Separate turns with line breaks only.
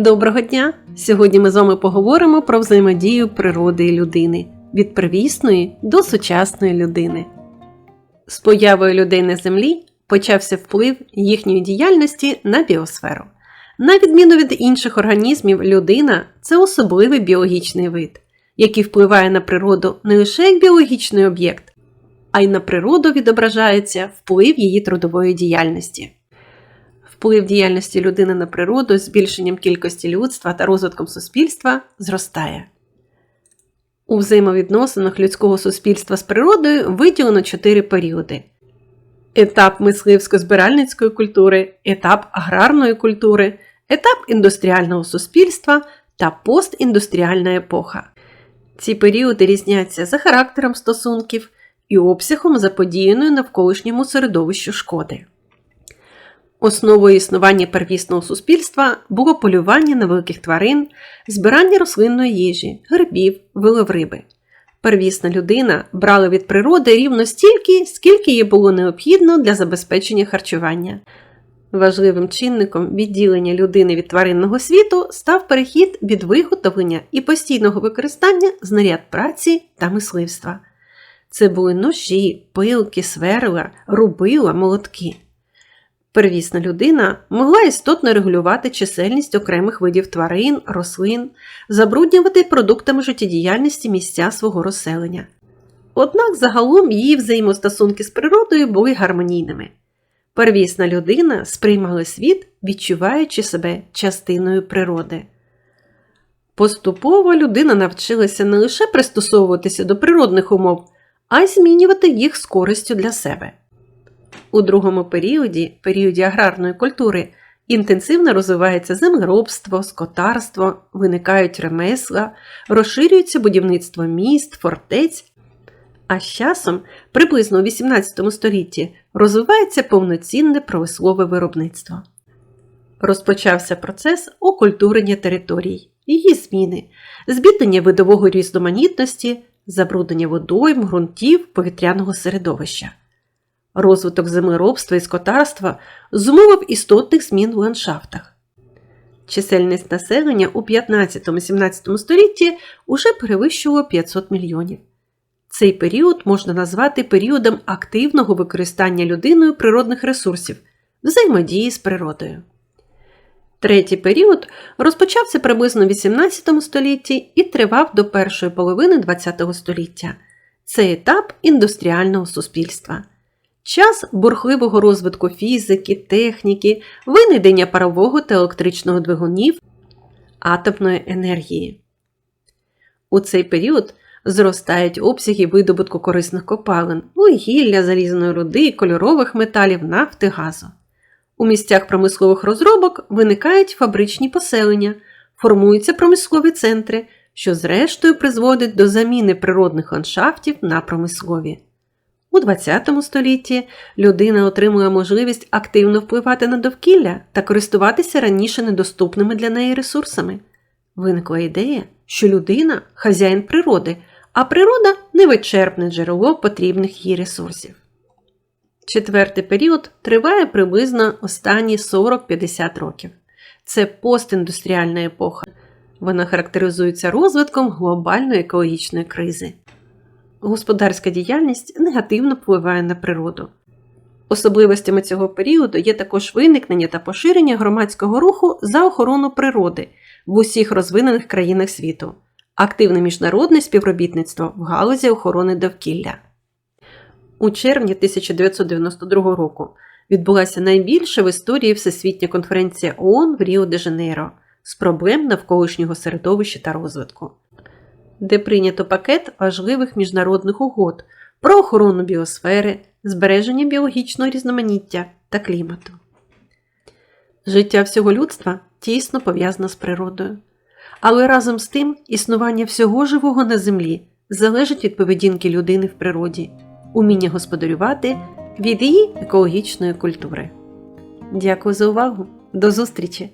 Доброго дня! Сьогодні ми з вами поговоримо про взаємодію природи і людини від первісної до сучасної людини. З появою людей на Землі почався вплив їхньої діяльності на біосферу. На відміну від інших організмів, людина це особливий біологічний вид, який впливає на природу не лише як біологічний об'єкт, а й на природу відображається вплив її трудової діяльності. Вплив діяльності людини на природу з збільшенням кількості людства та розвитком суспільства зростає. У взаємовідносинах людського суспільства з природою виділено чотири періоди: етап мисливсько-збиральницької культури, етап аграрної культури, етап індустріального суспільства та постіндустріальна епоха. Ці періоди різняться за характером стосунків і обсягом заподіяної навколишньому середовищу шкоди. Основою існування первісного суспільства було полювання на великих тварин, збирання рослинної їжі, грибів, вилов риби. Первісна людина брала від природи рівно стільки, скільки їй було необхідно для забезпечення харчування. Важливим чинником відділення людини від тваринного світу став перехід від виготовлення і постійного використання знаряд праці та мисливства. Це були ножі, пилки, сверла, рубила, молотки. Первісна людина могла істотно регулювати чисельність окремих видів тварин, рослин, забруднювати продуктами життєдіяльності місця свого розселення. Однак загалом її взаємостосунки з природою були гармонійними. Первісна людина сприймала світ, відчуваючи себе частиною природи. Поступово людина навчилася не лише пристосовуватися до природних умов, а й змінювати їх з користю для себе. У другому періоді, періоді аграрної культури, інтенсивно розвивається землеробство, скотарство, виникають ремесла, розширюється будівництво міст, фортець. А з часом, приблизно у XVIII столітті, розвивається повноцінне промислове виробництво. Розпочався процес окультурення територій, її зміни, збіднення видового різноманітності, забруднення водойм, ґрунтів, повітряного середовища. Розвиток землеробства і скотарства зумовив істотних змін в ландшафтах. Чисельність населення у 15-17 столітті уже перевищувало 500 мільйонів. Цей період можна назвати періодом активного використання людиною природних ресурсів, взаємодії з природою. Третій період розпочався приблизно в 18 столітті і тривав до першої половини ХХ століття. Це етап індустріального суспільства. Час бурхливого розвитку фізики, техніки, винайдення парового та електричного двигунів, атомної енергії. У цей період зростають обсяги видобутку корисних копалин, вугілля, залізної руди, кольорових металів, нафти, газу. У місцях промислових розробок виникають фабричні поселення, формуються промислові центри, що зрештою призводить до заміни природних ландшафтів на промислові. У ХХ столітті людина отримує можливість активно впливати на довкілля та користуватися раніше недоступними для неї ресурсами. Виникла ідея, що людина хазяїн природи, а природа невичерпне джерело потрібних їй ресурсів. Четвертий період триває приблизно останні 40-50 років. Це постіндустріальна епоха. Вона характеризується розвитком глобальної екологічної кризи господарська діяльність негативно впливає на природу. Особливостями цього періоду є також виникнення та поширення громадського руху за охорону природи в усіх розвинених країнах світу, активне міжнародне співробітництво в галузі охорони довкілля. У червні 1992 року відбулася найбільша в історії Всесвітня конференція ООН в Ріо де Жанейро з проблем навколишнього середовища та розвитку де прийнято пакет важливих міжнародних угод про охорону біосфери, збереження біологічного різноманіття та клімату. Життя всього людства тісно пов'язане з природою, але разом з тим існування всього живого на землі залежить від поведінки людини в природі, уміння господарювати від її екологічної культури. Дякую за увагу! До зустрічі!